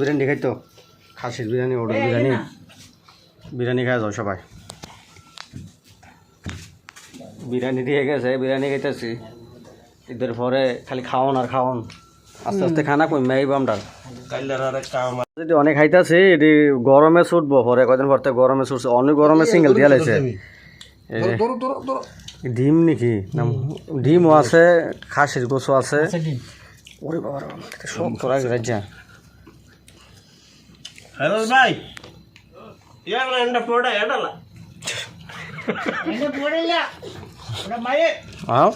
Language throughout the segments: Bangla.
বিরিয়ানি খাই তো। খাসির বিরিয়ানি ওটা বিরিয়ানি। বিরিয়ানি খাওয়া যাও সবাই। বিরিয়ানি দিয়ে গেছে বিরিয়ানি খাইতেছি। ঈদের পরে খালি খাওন আর খাওন। আস্তে আস্তে খানা আর একটা আমার যদি অনেক খাইতেছি এটি গরমে ছুটবো। পরে কদিন পর থেকে গরমে ছুটছে। অনেক গরমে সিঙ্গেল দিয়া লাইছে। এই যে ডিম নাকি? না ডিমও আছে খাসির গোছও আছে। ওরে বাবা সব তোরা রাজ্যা হ্যালো ভাই ইয়ার এন্ড পোড়া এডালা আও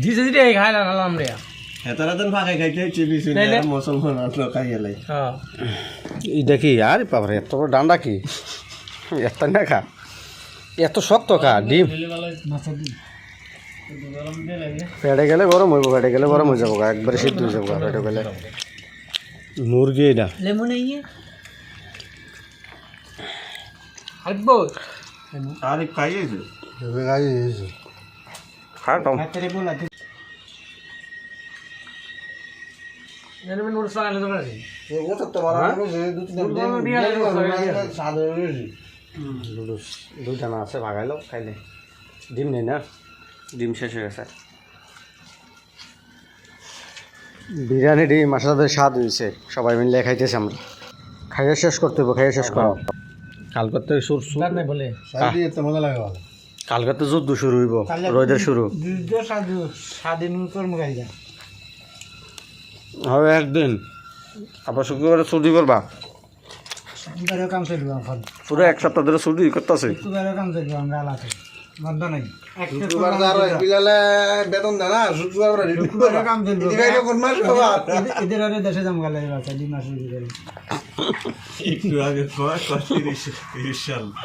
দিছে দিতে খাই লাগালাম রে হেতারা দেন ফাঁকা খাইতে হচ্ছে বিছু মুসলমান আনলো খাইয়ালাই হ্যাঁ ই দেখি আর বাবারে এত বড় ডান্ডা কি এত না খা এত শক্ত খা ডিম পেটে গেলে গরম হইব পেটে গেলে গরম হয়ে যাব গা, একবারে সিদ্ধ হয়ে যাব গা, পেটে গেলে মুরগি এটা। লেমন আইয়ে হাইবো আর খাইয়েছে খা কম এনে নোটস লাগালে তো আছে দুইটা না আছে ভাগাইলো খাইলে। ডিম নেই না? ডিম শেষ হয়ে গেছে। বিরিয়ানি ডিম মাসের সাথে স্বাদ হয়েছে। সবাই মিলে খাইতেছে আমরা। খাইয়ে শেষ করতে হবে খাইয়ে শেষ করো। কালকে থেকে সুর নাই বলে। কালকে তো যুদ্ধ শুরু হইব রোদের শুরু। স্বাধীন হবে একদিন। আবার শুক্রবারে ছুটি করবা? শুক্রবারে কাম চলবে পুরো এক সপ্তাহ ধরে ছুটি করতেছে। শুক্রবারে কাম চলবে আমরা একটা আগে কষ্ট ইনশাল্লাহ